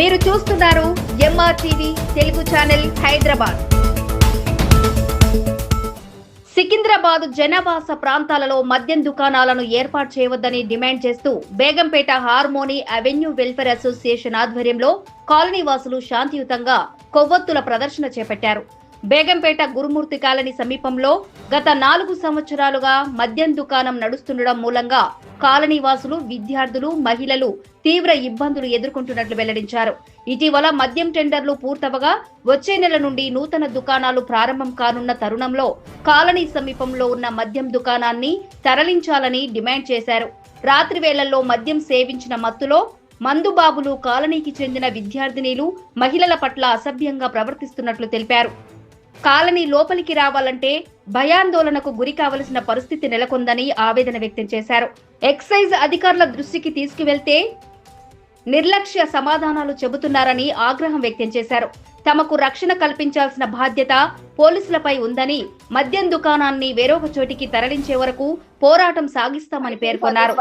మీరు చూస్తున్నారు MR TV Telugu channel Hyderabad. Secunderabad జనవాస ప్రాంతాలలో మద్యం దుకాణాలను ఏర్పాటు చేయవద్దని డిమాండ్ చేస్తూ Begumpet harmony avenue welfare association ఆధ్వర్యంలో కాలనీ వాసులు శాంతియుతంగా కొవ్వొత్తుల ప్రదర్శన చేపట్టారు. బేగంపేట గురుమూర్తి కాలనీ సమీపంలో గత నాలుగు సంవత్సరాలుగా మద్యం దుకాణం నడుస్తుండడం మూలంగా కాలనీ వాసులు విద్యార్థులు మహిళలు తీవ్ర ఇబ్బందులు ఎదుర్కొంటున్నట్లు వెల్లడించారు. ఇటీవల మద్యం టెండర్లు పూర్తవగా వచ్చే నెల నుండి నూతన దుకాణాలు ప్రారంభం కానున్న తరుణంలో కాలనీ సమీపంలో ఉన్న మద్యం దుకాణాన్ని తరలించాలని డిమాండ్ చేశారు. రాత్రి వేళల్లో మద్యం సేవించిన మత్తులో మందుబాబులు కాలనీకి చెందిన విద్యార్థినీలు మహిళల పట్ల అసభ్యంగా ప్రవర్తిస్తున్నట్లు తెలిపారు. కాలనీ లోపలికి రావాలంటే భయాందోళనకు గురి కావలసిన పరిస్థితి నెలకొందని ఆవేదన వ్యక్తం చేశారు. ఎక్సైజ్ అధికారుల దృష్టికి తీసుకువెళ్తే నిర్లక్ష్య సమాధానాలు చెబుతున్నారని ఆగ్రహం వ్యక్తం చేశారు. తమకు రక్షణ కల్పించాల్సిన బాధ్యత పోలీసులపై ఉందని మద్యం దుకాణాన్ని వేరొక చోటికి తరలించే వరకు పోరాటం సాగిస్తామని పేర్కొన్నారు.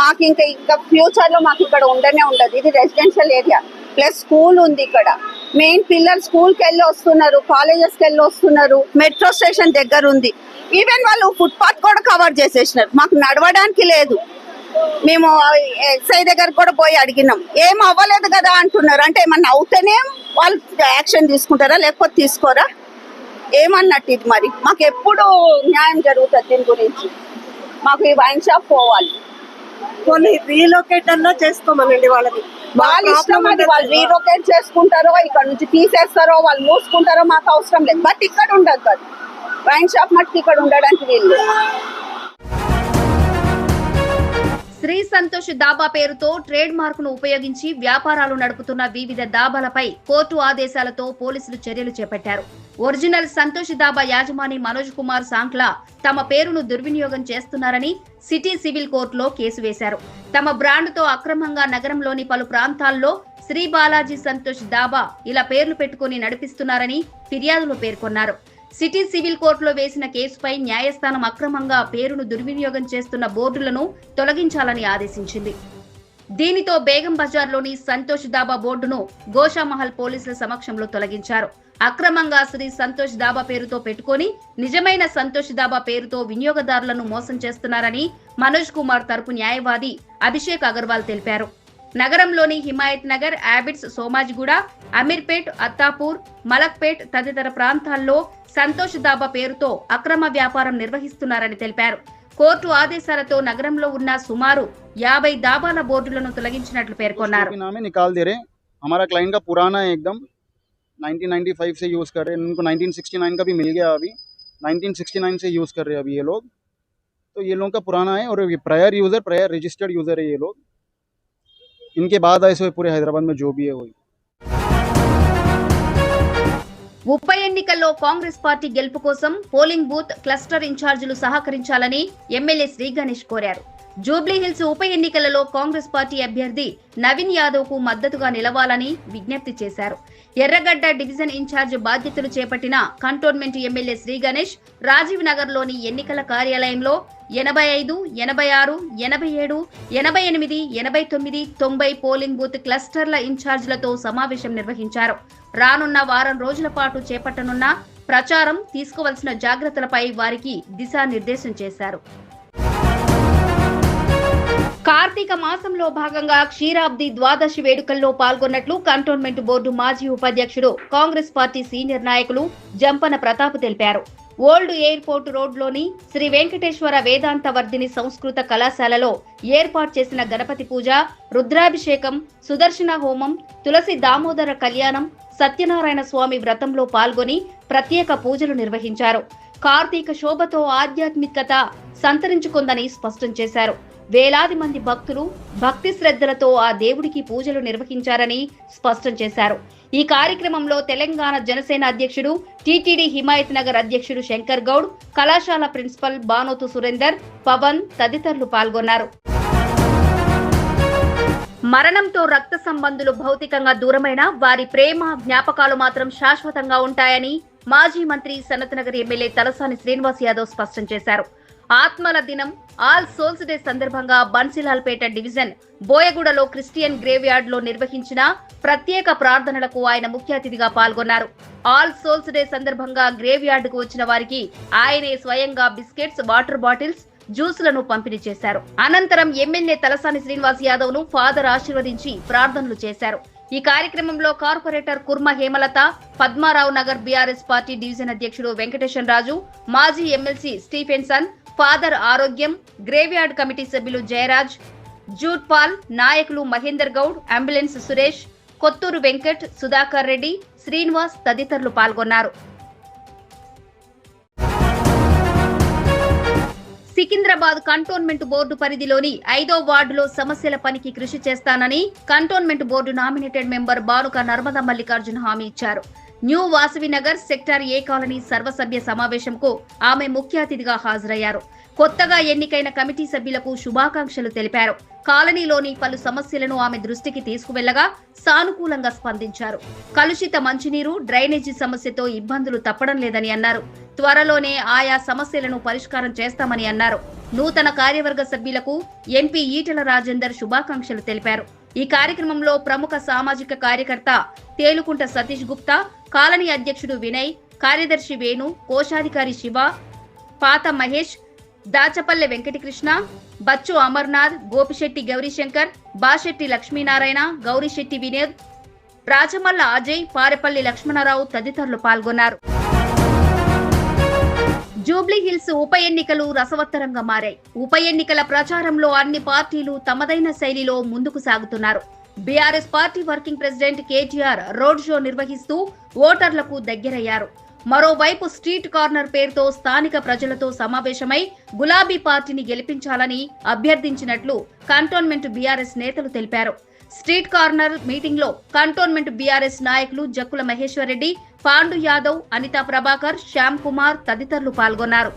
మాకు ఇంకా ఇంకా ఫ్యూచర్లో మాకు ఇక్కడ ఉండనే ఉండదు. ఇది రెసిడెన్షియల్ ఏరియా. ప్లస్ స్కూల్ ఉంది ఇక్కడ. మెయిన్ పిల్లలు స్కూల్కి వెళ్ళి వస్తున్నారు కాలేజెస్కి వెళ్ళి వస్తున్నారు మెట్రో స్టేషన్ దగ్గర ఉంది. ఈవెన్ వాళ్ళు ఫుట్పాత్ కూడా కవర్ చేసేసినారు. మాకు నడవడానికి లేదు. మేము ఎస్ఐ దగ్గర కూడా పోయి అడిగినాం. ఏం అవ్వలేదు కదా అంటున్నారు. అంటే ఏమన్నా అవుతేనే వాళ్ళు యాక్షన్ తీసుకుంటారా లేకపోతే తీసుకోరా? ఏమన్నట్టు ఇది మరి? మాకు ఎప్పుడు న్యాయం జరుగుతుంది దీని గురించి. మాకు ఈ వైన్ షాప్ పోవాలి. కొన్ని రీలొకేట్ అన్నా చేసుకోమనండి వాళ్ళని. వాళ్ళ ఇష్టం అది వాళ్ళు రీలొకేట్ చేసుకుంటారో ఇక్కడ నుంచి తీసేస్తారో వాళ్ళు మూసుకుంటారో మాకు అవసరం లేదు బట్ ఇక్కడ ఉండదు వైన్ షాప్ మట్టుకు ఇక్కడ ఉండడానికి వీళ్ళు. శ్రీ సంతోష్ దాబా పేరుతో ట్రేడ్ మార్క్ను ఉపయోగించి వ్యాపారాలు నడుపుతున్న వివిధ దాబాలపై కోర్టు ఆదేశాలతో పోలీసులు చర్యలు చేపట్టారు. ఒరిజినల్ సంతోష్ దాబా యాజమాని మనోజ్ కుమార్ సాంక్లా తమ పేరును దుర్వినియోగం చేస్తున్నారని సిటీ సివిల్ కోర్టులో కేసు వేశారు. తమ బ్రాండ్తో అక్రమంగా నగరంలోని పలు ప్రాంతాల్లో శ్రీ బాలాజీ సంతోష్ దాబా ఇలా పేర్లు పెట్టుకుని నడిపిస్తున్నారని ఫిర్యాదులో పేర్కొన్నారు. సిటీ సివిల్ కోర్టులో వేసిన కేసుపై న్యాయస్థానం అక్రమంగా పేరును దుర్వినియోగం చేస్తున్న బోర్డులను తొలగించాలని ఆదేశించింది. దీనితో బేగం బజార్లోని సంతోష్ దాబా బోర్డును గోషామహల్ పోలీసుల సమక్షంలో తొలగించారు. అక్రమంగా శ్రీ సంతోష్ దాబా పేరుతో పెట్టుకొని నిజమైన సంతోష్ దాబా పేరుతో వినియోగదారులను మోసం చేస్తున్నారని మనోజ్ కుమార్ తరపు న్యాయవాది అభిషేక్ అగర్వాల్ తెలిపారు. నగరంలోని హిమాయత్ నగర్ యాబిట్స్ సోమాజిగూడ అమీర్పేట్ అత్తాపూర్ మలక్పేట్ తదితర ప్రాంతాల్లో సంతోష్ దాబా పేరుతో అక్రమ వ్యాపారం నిర్వహిస్తున్నారని తెలిపారు కోర్టు ఆదేశాలతో నగరంలో ఉన్న సుమారు యాభై దాబాల బోర్డులను తొలగించినట్లు పేర్కొన్నారు के नाम है निकाल दे रहे हैं हमारा क्लाइंट का पुराना है एकदम 1995 से यूज़ कर रहे हैं उनको 1969 का भी मिल गया अभी 1969 से यूज़ कर रहे हैं अभी ये लोग तो ये लोगों का पुराना है और ये prior user prior registered user है ये लोग इनके बाद आए सो पूरे हैदराबाद में जो भी है वही ఉప ఎన్నికల్లో కాంగ్రెస్ పార్టీ గెలుపు కోసం పోలింగ్ బూత్ క్లస్టర్ ఇన్ఛార్జీలు సహకరించాలని ఎమ్మెల్యే శ్రీ గణేష్ కోరారు జూబ్లీహిల్స్ ఉప ఎన్నికలలో కాంగ్రెస్ పార్టీ అభ్యర్థి నవీన్ యాదవ్కు మద్దతుగా నిలవాలని విజ్ఞప్తి చేశారు. ఎర్రగడ్డ డివిజన్ ఇన్ఛార్జ్ బాధ్యతలు చేపట్టిన కంటోన్మెంట్ ఎమ్మెల్యే శ్రీ గణేష్ రాజీవ్ నగర్లోని ఎన్నికల కార్యాలయంలో ఎనభై ఐదు ఎనభై ఆరు ఎనభై ఏడు ఎనభై ఎనిమిది ఎనభై తొమ్మిది తొంభై పోలింగ్ బూత్ క్లస్టర్ల ఇన్ఛార్జ్లతో సమావేశం నిర్వహించారు. రానున్న వారం రోజుల పాటు చేపట్టనున్న ప్రచారం తీసుకోవలసిన జాగ్రత్తలపై వారికి దిశానిర్దేశం చేశారు. కార్తీక మాసంలో భాగంగా క్షీరాబ్ది ద్వాదశి వేడుకల్లో పాల్గొన్నట్లు కంటోన్మెంట్ బోర్డు మాజీ ఉపాధ్యక్షుడు కాంగ్రెస్ పార్టీ సీనియర్ నాయకులు జంపన ప్రతాప్ తెలిపారు. ఓల్డ్ ఎయిర్పోర్ట్ రోడ్లోని శ్రీ వెంకటేశ్వర వేదాంత వర్ధిని సంస్కృత కళాశాలలో ఏర్పాటు చేసిన గణపతి పూజ రుద్రాభిషేకం సుదర్శన హోమం తులసి దామోదర కళ్యాణం సత్యనారాయణ స్వామి వ్రతంలో పాల్గొని ప్రత్యేక పూజలు నిర్వహించారు. కార్తీక శోభతో ఆధ్యాత్మికత సంతరించుకుందని స్పష్టం చేశారు. వేలాది మంది భక్తులు భక్తి శ్రద్ధలతో ఆ దేవుడికి పూజలు నిర్వహించారని స్పష్టం చేశారు. ఈ కార్యక్రమంలో తెలంగాణ జనసేన అధ్యక్షుడు టీటీడీ హిమాయత్ నగర్ అధ్యక్షుడు శంకర్ గౌడ్ కళాశాల ప్రిన్సిపల్ బానోతు సురేందర్ పవన్ తదితరులు పాల్గొన్నారు. మరణంతో రక్త సంబంధులు భౌతికంగా దూరమైన వారి ప్రేమ జ్ఞాపకాలు మాత్రం శాశ్వతంగా ఉంటాయని మాజీ మంత్రి సనత్నగర్ ఎమ్మెల్యే తలసాని శ్రీనివాస్ యాదవ్ స్పష్టం చేశారు. ఆత్మల దినం. ఆల్ సోల్స్ డే సందర్భంగా బన్సిలాల్పేట డివిజన్ బోయగూడలో క్రిస్టియన్ గ్రేవ్ యార్డ్లో నిర్వహించిన ప్రత్యేక ప్రార్థనలకు ఆయన ముఖ్య అతిథిగా పాల్గొన్నారు. ఆల్ సోల్స్ డే సందర్భంగా గ్రేవ్ యార్డ్కు వచ్చిన వారికి ఆయనే స్వయంగా బిస్కెట్స్ వాటర్ బాటిల్స్ జ్యూసులను పంపిణీ చేశారు. అనంతరం ఎమ్మెల్యే తలసాని శ్రీనివాస్ యాదవ్ను ఫాదర్ ఆశీర్వదించి ప్రార్థనలు చేశారు. ఈ కార్యక్రమంలో corporator Kurma Hemalatha Padmarao Nagar BRS party division అధ్యక్షుడు వెంకటేశన్ రాజు మాజీ MLC Stephenson father Arogyam graveyard committee సభ్యులు జయరాజ్ జూట్ పాల్ నాయకులు మహేందర్ గౌడ్ అంబులెన్స్ సురేష్ కొత్తూరు వెంకట్ సుధాకర్ రెడ్డి శ్రీనివాస్ తదితరులు పాల్గొన్నారు. సికింద్రాబాద్ కంటోన్మెంట్ బోర్డు పరిధిలోని ఐదో వార్డులో సమస్యల పనికి కృషి చేస్తానని cantonment board nominated member Banuka Narmada Mallikarjuna హామీ ఇచ్చారు. New Vasavi Nagar sector A colony సర్వసభ్య సమావేశంకు ఆమె ముఖ్య అతిథిగా హాజరయ్యారు. కొత్తగా ఎన్నికైన కమిటీ సభ్యులకు శుభాకాంక్షలు తెలిపారు. కాలనీలోని పలు సమస్యలను ఆమె దృష్టికి తీసుకువెళ్ళగా సానుకూలంగా స్పందించారు. కలుషిత మంచినీరు డ్రైనేజీ సమస్యతో ఇబ్బందులు తప్పడం లేదని అన్నారు. త్వరలోనే ఆయా సమస్యలను పరిష్కారం చేస్తామని అన్నారు. నూతన కార్యవర్గ సభ్యులకు ఎంపీ ఈటెల రాజేందర్ శుభాకాంక్షలు తెలిపారు. ఈ కార్యక్రమంలో ప్రముఖ సామాజిక కార్యకర్త తేలుకుంట సతీష్ గుప్తా కాలనీ అధ్యక్షుడు వినయ్ కార్యదర్శి వేణు కోశాధికారి శివ పాత మహేష్ దాచపల్లె వెంకటకృష్ణ బచ్చు అమర్నాథ్ గోపిశెట్టి గౌరీశంకర్ బాశెట్టి లక్ష్మీనారాయణ గౌరీశెట్టి వినోద్ రాజమల్ల అజయ్ పారెపల్లి లక్ష్మణరావు తదితరులు పాల్గొన్నారు. జూబ్లీ హిల్స్ ఉప ఎన్నికలు రసవత్తరంగా మారాయి. ఉప ఎన్నికల ప్రచారంలో అన్ని పార్టీలు తమదైన శైలిలో ముందుకు సాగుతున్నారు. BRS party working president KTR road show నిర్వహిస్తూ ఓటర్లకు దగ్గరయ్యారు. మరోవైపు స్ట్రీట్ కార్నర్ పేరుతో స్థానిక ప్రజలతో సమావేశమై గులాబీ పార్టీని గెలిపించాలని అభ్యర్థించినట్లు కంటోన్మెంట్ బీఆర్ఎస్ నేతలు తెలిపారు. స్ట్రీట్ కార్నర్ మీటింగ్లో కంటోన్మెంట్ బీఆర్ఎస్ నాయకులు జక్కుల మహేశ్వరరెడ్డి పాండు యాదవ్ అనితా ప్రభాకర్ శ్యామ్ కుమార్ తదితరులు పాల్గొన్నారు.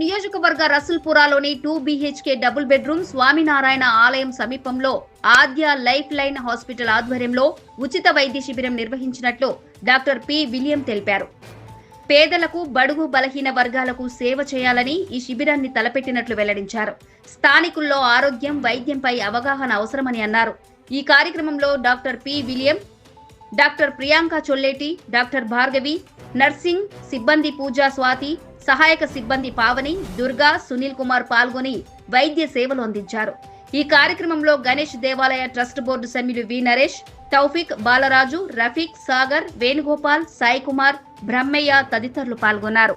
నియోజకవర్గ రసుల్పురాలోని two BHK double bedroom Swaminarayan ఆలయం సమీపంలో ఆద్య లైఫ్ లైన్ హాస్పిటల్ ఆధ్వర్యంలో ఉచిత వైద్య శిబిరం నిర్వహించినట్లు డాక్టర్ పి విలియం తెలిపారు. పేదలకు బడుగు బలహీన వర్గాలకు సేవ చేయాలని ఈ శిబిరాన్ని తలపెట్టినట్లు వెల్లడించారు. స్థానికుల్లో ఆరోగ్యం వైద్యంపై అవగాహన అవసరమని అన్నారు. ఈ కార్యక్రమంలో doctor P William doctor Priyanka Cholleti doctor Bhargavi nursing సిబ్బంది పూజా స్వాతి సహాయక సిబ్బంది పావని దుర్గా సునీల్ కుమార్ పాల్గొని వైద్య సేవలు అందించారు. ఈ కార్యక్రమంలో గణేష్ దేవాలయ ట్రస్ట్ బోర్డు సభ్యులు వి నరేష్ తౌఫిక్ బాలరాజు రఫీక్ సాగర్ వేణుగోపాల్ సాయి కుమార్ బ్రహ్మయ్య తదితరులు పాల్గొన్నారు.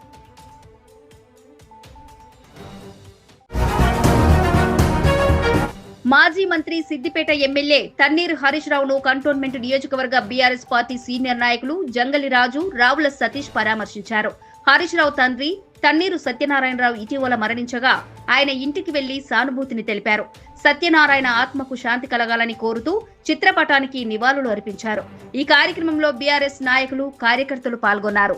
మాజీ మంత్రి సిద్దిపేట ఎమ్మెల్యే తన్నీర్ హరీష్ రావును కంటోన్మెంట్ నియోజకవర్గ బీఆర్ఎస్ పార్టీ సీనియర్ నాయకులు జంగలి రాజు రావుల సతీష్ పరామర్శించారు. హరీష్ రావు తండ్రి తన్నీరు సత్యనారాయణరావు ఇటీవల మరణించగా ఆయన ఇంటికి వెళ్ళి సానుభూతిని తెలిపారు. సత్యనారాయణ ఆత్మకు శాంతి కలగాలని కోరుతూ చిత్రపటానికి నివాళులు అర్పించారు. ఈ కార్యక్రమంలో బీఆర్ఎస్ నాయకులు కార్యకర్తలు పాల్గొన్నారు.